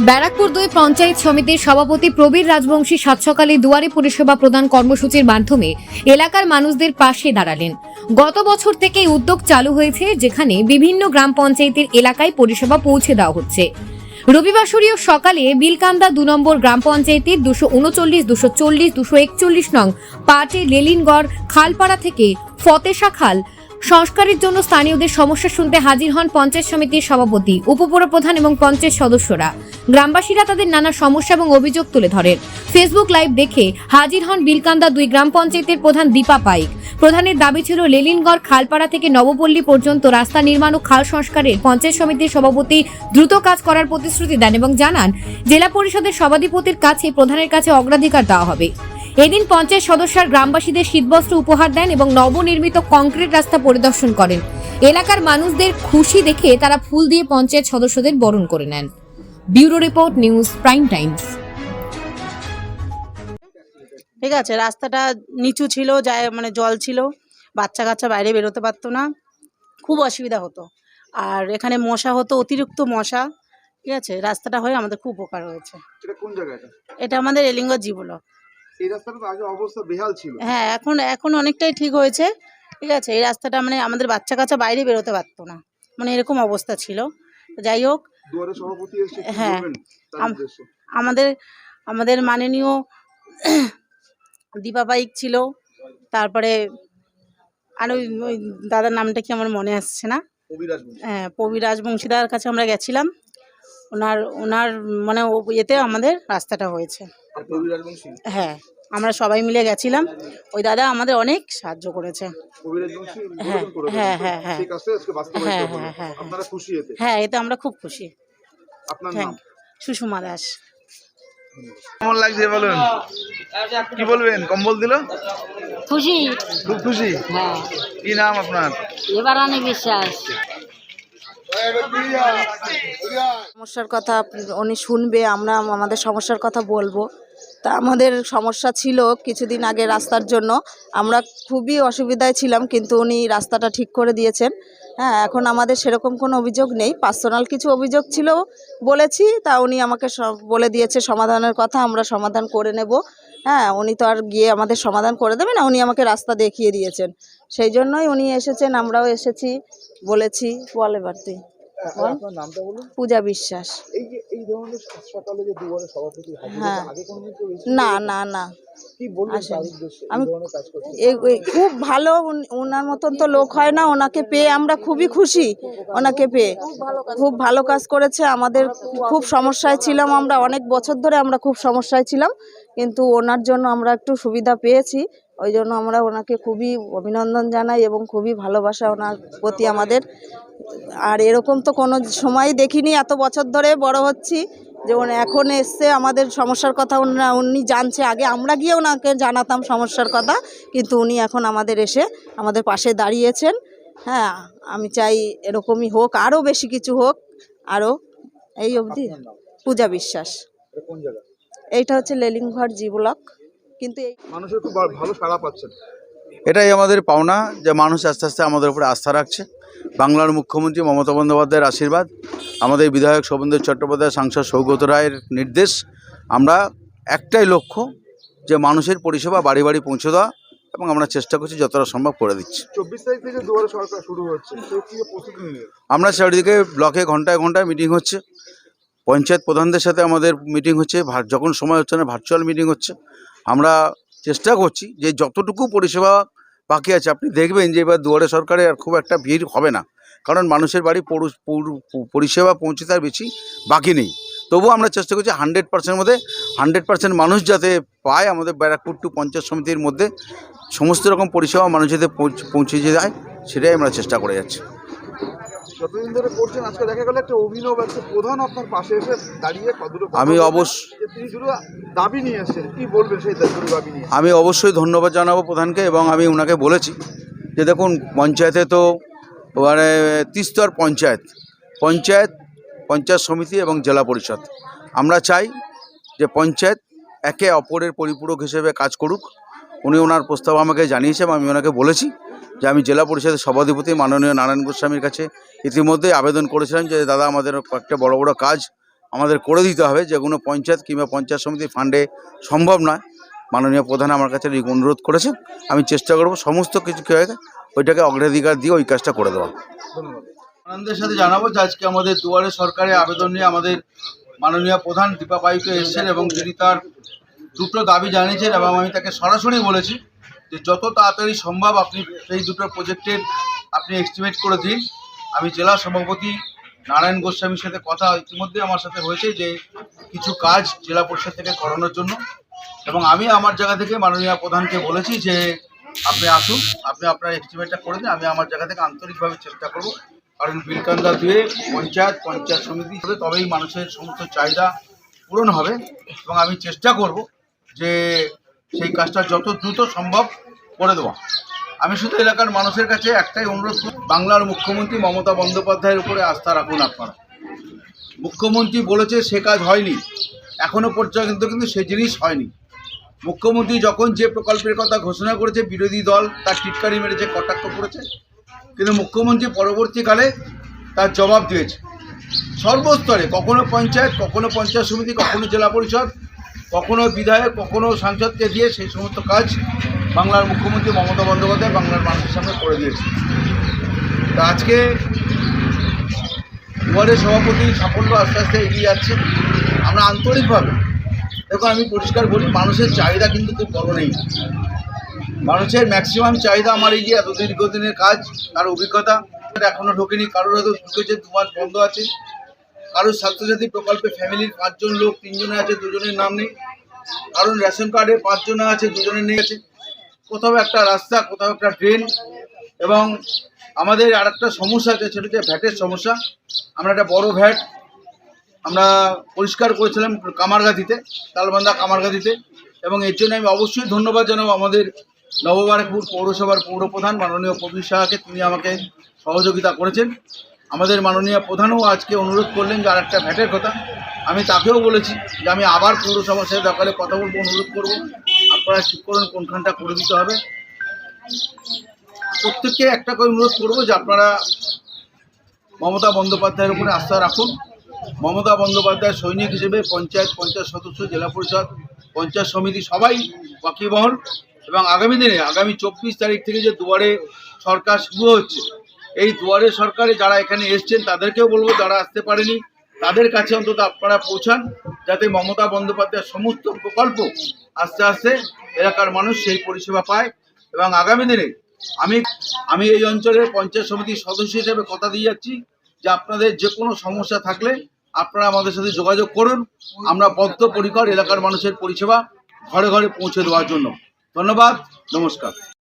ব্যারাকপুর দুই পঞ্চায়েত সমিতির সভাপতি প্রবীর রাজবংশী সাত সকালে দুয়ারে পরিষেবা প্রদান কর্মসূচির মাধ্যমে এলাকার মানুষদের পাশে দাঁড়ালেন। গত বছর থেকে উদ্যোগ চালু হয়েছে, যেখানে বিভিন্ন গ্রাম পঞ্চায়েতের এলাকায় পরিষেবা পৌঁছে দেওয়া হচ্ছে। রবিবাসরীয় সকালে বিলকান্দা দু নম্বর গ্রাম পঞ্চায়েতের দুশো উনচল্লিশ, দুশো চল্লিশ, দুশো একচল্লিশ নং পাটে লেলিনগড়, খালপাড়া থেকে ফতেশা খাল সংস্কারের জন্য স্থানীয়দের সমস্যা শুনতে হাজির হন পঞ্চায়েত সমিতির সভাপতি, উপপুরপ্রধান এবং পঞ্চায়েত সদস্যরা। গ্রামবাসীরা তাদের নানা সমস্যা এবং অভিযোগ তুলে ধরেন। ফেসবুক লাইভ দেখে হাজির হন বিলকান্দা দুই গ্রাম পঞ্চায়েতের প্রধান দীপা পাইক। প্রধানের দাবি ছিল, লেলিনগড় খালপাড়া থেকে নবপল্লী পর্যন্ত রাস্তা নির্মাণ ও খাল সংস্কারের পঞ্চায়েত সমিতির সভাপতি দ্রুত কাজ করার প্রতিশ্রুতি দেন এবং জানান, জেলা পরিষদের সভাধিপতির কাছে প্রধানের কাছে অগ্রাধিকার দেওয়া হবে। এদিন পঞ্চায়েত সদস্যরা গ্রামবাসীদের শীতবস্ত্র উপহার দেন এবং নবনির্মিত কংক্রিট রাস্তা পরিদর্শন করেন। এলাকার মানুষদের খুশি দেখে তারা ফুল দিয়ে পঞ্চায়েত সদস্যদের বরণ করে নেন। Bureau report news prime times. ঠিক আছে রাস্তাটা নিচু ছিল যায় মানে জল ছিল বাচ্চা কাচ্চা বাইরে বেরোতে পারতো না খুব অসুবিধা হতো। আর এখানে মশা হতো অতিরিক্ত মশা ঠিক আছে? রাস্তাটা হয়ে আমাদের খুব উপকার হয়েছে। এটা এটা? আমাদের এলিঙ্গ জীবলক এই রাস্তাটা তো আগে অবস্থা বেহাল ছিল। হ্যাঁ এখন এখন অনেকটাই ঠিক হয়েছে। ঠিক আছে এই রাস্তাটা মানে আমাদের বাচ্চা কাচ্চা বাইরে বেরোতে পারতো না। মানে এরকম অবস্থা ছিল। যাই হোক হ্যাঁ। আমাদের আমাদের মাননীয় দীপা পাইক ছিল। তারপরে আর ওই ওই দাদার নামটা কি আমার মনে আসছে না। হ্যাঁ পবি রাজবংশীদার কাছে আমরা গেছিলাম। ওনার ওনার মানে ও ইয়েতে আমাদের রাস্তাটা হয়েছে। হ্যাঁ আমরা সবাই মিলে গেছিলাম। ওই দাদা আমাদের অনেক সাহায্য করেছে। হ্যাঁ, হ্যাঁ, হ্যাঁ, হ্যাঁ। বাস্তবায়িত হ্যাঁ, হ্যাঁ, হ্যাঁ, হ্যাঁ। এতে? হ্যাঁ এতে আমরা খুব খুশি। আপনার থ্যাংক সুষমা দাস। কেমন লাগছে বলুন? কি বলবেন? কম্বল দিল? খুশি। খুব খুশি? হ্যাঁ। কি নাম আপনার? এবার অনেক বিশ্বাস। সমস্যার কথা উনি শুনবে আমরা আমাদের সমস্যার কথা বলব। তা আমাদের সমস্যা ছিল কিছুদিন আগে রাস্তার জন্য। আমরা খুবই অসুবিধায় ছিলাম, কিন্তু উনি রাস্তাটা ঠিক করে দিয়েছেন। হ্যাঁ এখন আমাদের সেরকম কোনো অভিযোগ নেই। পার্সোনাল কিছু অভিযোগ ছিল বলেছি, তা উনি আমাকে বলে দিয়েছে সমাধানের কথা, আমরা সমাধান করে নেব। হ্যাঁ উনি তো আর গিয়ে আমাদের সমাধান করে দেবে না, উনি আমাকে রাস্তা দেখিয়ে দিয়েছেন। সেই জন্যই উনি এসেছেন, আমরাও এসেছি বলেছি, বল তুই। আপনার নামটা বলুন। পূজা বিশ্বাস। এই যে এই ধরনের সকালে যে দুয়ারে সভাপতি হ্যাঁ। আগে কোনোদিন কেউ না না না। কি বলবেন তার উদ্দেশ্যে আমি- কাজ করতে এ- এ- খুব ভালো ওনার মতন তো লোক হয় না ওনাকে পেয়ে আমরা খুবই খুশি ওনাকে পেয়ে। খুব ভালো কাজ করেছে আমাদের খুব সমস্যায় ছিলাম আমরা অনেক বছর ধরে আমরা খুব সমস্যায় ছিলাম কিন্তু ওনার জন্য আমরা একটু সুবিধা পেয়েছি। ওই জন্য আমরা ওনাকে খুবই অভিনন্দন জানাই এবং খুবই ভালোবাসা ওনার প্রতি আমাদের। আর এরকম তো কোনো সময় দেখিনি এত বছর ধরে বড় হচ্ছি যে উনি এখন এসছে আমাদের সমস্যার কথা উনি উনি জানছে। আগে আমরা গিয়ে ওনাকে জানাতাম সমস্যার কথা কিন্তু উনি এখন আমাদের এসে আমাদের পাশে দাঁড়িয়েছেন। হ্যাঁ আমি চাই এরকমই হোক আরও বেশি কিছু হোক আরও এই অবধি। পূজা বিশ্বাস। এইটা হচ্ছে লেলিংঘর জি ব্লক। কিন্তু এই মানুষের খুব ভালো সাড়া পাচ্ছেন। এটাই আমাদের পাওনা যে মানুষ আস্তে আস্তে আমাদের উপরে আস্থা রাখছে। বাংলার মুখ্যমন্ত্রী মমতা বন্দ্যোপাধ্যায়ের আশীর্বাদ আমাদের বিধায়ক শোভেন্দু চট্টোপাধ্যায় সাংসদ সৌগত রায়ের নির্দেশ। আমরা একটাই লক্ষ্য যে মানুষের পরিষেবা বাড়ি বাড়ি পৌঁছে দেওয়া এবং আমরা চেষ্টা করছি যতটা সম্ভব করে দিচ্ছি। চব্বিশ তারিখ থেকে দুয়ারে সরকার শুরু হচ্ছে আমরা চারিদিকে ব্লকে ঘন্টায় ঘন্টায় মিটিং হচ্ছে। পঞ্চায়েত প্রধানদের সাথে আমাদের মিটিং হচ্ছে। যখন সময় হচ্ছে না ভার্চুয়াল মিটিং হচ্ছে। আমরা চেষ্টা করছি যে যতটুকু পরিষেবা বাকি আছে, আপনি দেখবেন যে এবার দুয়ারে সরকারে আর খুব একটা ভিড় হবে না। কারণ মানুষের বাড়ি পৌর- পৌর- পরিষেবা পৌঁছে তার বেশি বাকি নেই। তবুও আমরা চেষ্টা করছি হান্ড্রেড পার্সেন্টের মধ্যে, হান্ড্রেড পার্সেন্ট মানুষ যাতে পায় আমাদের ব্যারাকপুর টু পঞ্চায়েত সমিতির মধ্যে, সমস্ত রকম পরিষেবা মানুষ যাতে পৌঁছে যায় সেটাই আমরা চেষ্টা করে যাচ্ছি। যতদিন ধরে করছেন আজকে দেখা গেল একটা অভিনব একটা প্রধান আপনার পাশে এসে দাঁড়িয়ে কতটা আমি অবশ্য- তিনি শুধু দাবি নিয়ে এসেছেন। কি বলবেন সেই দাবি দাবি নিয়ে? আমি অবশ্যই ধন্যবাদ জানাব প্রধানকে এবং আমি ওনাকে বলেছি যে দেখুন পঞ্চায়েতে তো মানে তিস্তর পঞ্চায়েত পঞ্চায়েত পঞ্চায়েত সমিতি এবং জেলা পরিষদ। আমরা চাই যে পঞ্চায়েত একে অপরের পরিপূরক হিসেবে কাজ করুক। উনি ওনার প্রস্তাব আমাকে জানিয়েছে এবং আমি ওনাকে বলেছি। যে আমি জেলা পরিষদের সভাধিপতি মাননীয় নারায়ণ গোস্বামীর কাছে ইতিমধ্যেই আবেদন করেছিলাম যে, দাদা, আমাদের একটা বড় বড় কাজ আমাদের করে দিতে হবে। যেগুলো পঞ্চায়েত কিংবা পঞ্চায়েত সমিতির ফান্ডে সম্ভব নয়। মাননীয় প্রধান আমার কাছে অনুরোধ করেছেন আমি চেষ্টা করব সমস্ত কিছু ওইটাকে অগ্রাধিকার দিয়ে ওই কাজটা করে দেওয়া। ধন্যবাদ। আনন্দের সাথে জানাব যে, আজকে আমাদের দুয়ারে সরকারে আবেদন নিয়ে আমাদের মাননীয় প্রধান দীপা পাইকে এসেছেন এবং তিনি তার দুটো দাবি জানিয়েছেন এবং আমি তাকে সরাসরি বলেছি। যে যত তাড়াতাড়ি সম্ভব আপনি সেই দুটো প্রজেক্টের আপনি এস্টিমেট করে দিন। আমি জেলা সভাপতি নারায়ণ গোস্বামীর সাথে কথা ইতিমধ্যে আমার সাথে হয়েছে যে কিছু কাজ জেলা পরিষদ থেকে করানোর জন্য। এবং আমি আমার জায়গা থেকে মাননীয় প্রধানকে বলেছি যে আপনি আসুন, আপনি আপনার এস্টিমেটটা করে দিন, আমি আমার জায়গা থেকে আন্তরিকভাবে চেষ্টা করব। কারণ বিলকান্দা দিয়ে পঞ্চায়েত পঞ্চায়েত সমিতি হবে, তবেই মানুষের সমস্ত চাহিদা পূরণ হবে। এবং আমি চেষ্টা করব যে সেই কাজটা যত দ্রুত সম্ভব করে দেওয়া। আমি শুধু এলাকার মানুষের কাছে একটাই অনুরোধ বাংলার মুখ্যমন্ত্রী মমতা বন্দ্যোপাধ্যায়ের উপরে আস্থা রাখুন আপনারা। মুখ্যমন্ত্রী বলেছে সে কাজ হয়নি, এখনও পর্যন্ত কিন্তু সে জিনিস হয়নি। মুখ্যমন্ত্রী যখন যে প্রকল্পের কথা ঘোষণা করেছে, বিরোধী দল তার টিটকারি মেরেছে, কটাক্ষ করেছে, কিন্তু মুখ্যমন্ত্রী পরবর্তীকালে তার জবাব দিয়েছে। সর্বস্তরে, কখনো পঞ্চায়েত কখনো পঞ্চায়েত সমিতি, কখনো জেলা পরিষদ কখনো বিধায়ক, কখনো সাংসদকে দিয়ে সেই সমস্ত কাজ বাংলার মুখ্যমন্ত্রী মমতা বন্দ্যোপাধ্যায় বাংলার মানুষের সামনে করে দিয়েছে তা আজকে দুয়ারে সভাপতি সাফল্য আস্তে আস্তে এগিয়ে যাচ্ছে। আমরা আন্তরিকভাবে, দেখুন আমি পরিষ্কার বলি, মানুষের চাহিদা কিন্তু খুব বড় নেই। মানুষের ম্যাক্সিমাম চাহিদা আমার এই যে এত দীর্ঘদিনের কাজ, তার অভিজ্ঞতা এখনও ঢোকেনি। কারোর হয়তো ঢুকেছে, দু মাস বন্ধ আছে। কারোর স্বাস্থ্যসাথী প্রকল্পে ফ্যামিলির পাঁচজন লোক, তিনজনে আছে, দুজনের নাম নেই। কারণ রেশন কার্ডে পাঁচজনে আছে দুজনের নেই আছে কোথাও একটা রাস্তা, কোথাও একটা ড্রেন এবং আমাদের আর একটা সমস্যা আছে, সেটা হচ্ছে ভ্যাটের সমস্যা। আমরা একটা বড় ভ্যাট, আমরা পরিষ্কার করেছিলাম কামারগাতিতে তালবান্ধা কামারগাতিতে এবং এর জন্য আমি অবশ্যই ধন্যবাদ জানাব আমাদের নববারকপুর পৌরসভার পৌরপ্রধান মাননীয় প্রবীর সাহাকে, তিনি আমাকে সহযোগিতা করেছেন। আমাদের মাননীয় প্রধানও আজকে অনুরোধ করলেন যে আরেকটা ভ্যাটের কথা। আমি তাকেও বলেছি যে আমি আবার পৌরসভার সাথে দরকারে কথা বলব, অনুরোধ করব। আপনারা ঠিক করুন, কোনখানটা করে দিতে হবে। প্রত্যেককে একটা করে অনুরোধ করব যে আপনারা মমতা বন্দ্যোপাধ্যায়ের উপরে আস্থা রাখুন। মমতা বন্দ্যোপাধ্যায় সৈনিক হিসেবে পঞ্চায়েত পঞ্চায়েত সদস্য, জেলা পরিষদ, পঞ্চায়েত সমিতি সবাই ওয়াকিবহল। এবং আগামী দিনে, আগামী চব্বিশ তারিখ থেকে যে দুয়ারে সরকার শুরু হচ্ছে এই দুয়ারে সরকারে যারা এখানে এসছেন, তাদেরকেও বলব যারা আসতে পারেনি, তাদের কাছে অন্তত আপনারা পৌঁছান, যাতে মমতা বন্দ্যোপাধ্যায়ের সমস্ত প্রকল্প আস্তে আস্তে এলাকার মানুষ সেই পরিষেবা পায়। এবং আগামী দিনে আমি আমি এই অঞ্চলের পঞ্চায়েত সমিতির সদস্য হিসেবে কথা দিয়ে যাচ্ছি যে আপনাদের যে কোনো সমস্যা থাকলে আপনারা আমাদের সাথে যোগাযোগ করুন। আমরা বদ্ধপরিকর এলাকার মানুষের পরিষেবা ঘরে ঘরে পৌঁছে দেওয়ার জন্য। ধন্যবাদ, নমস্কার।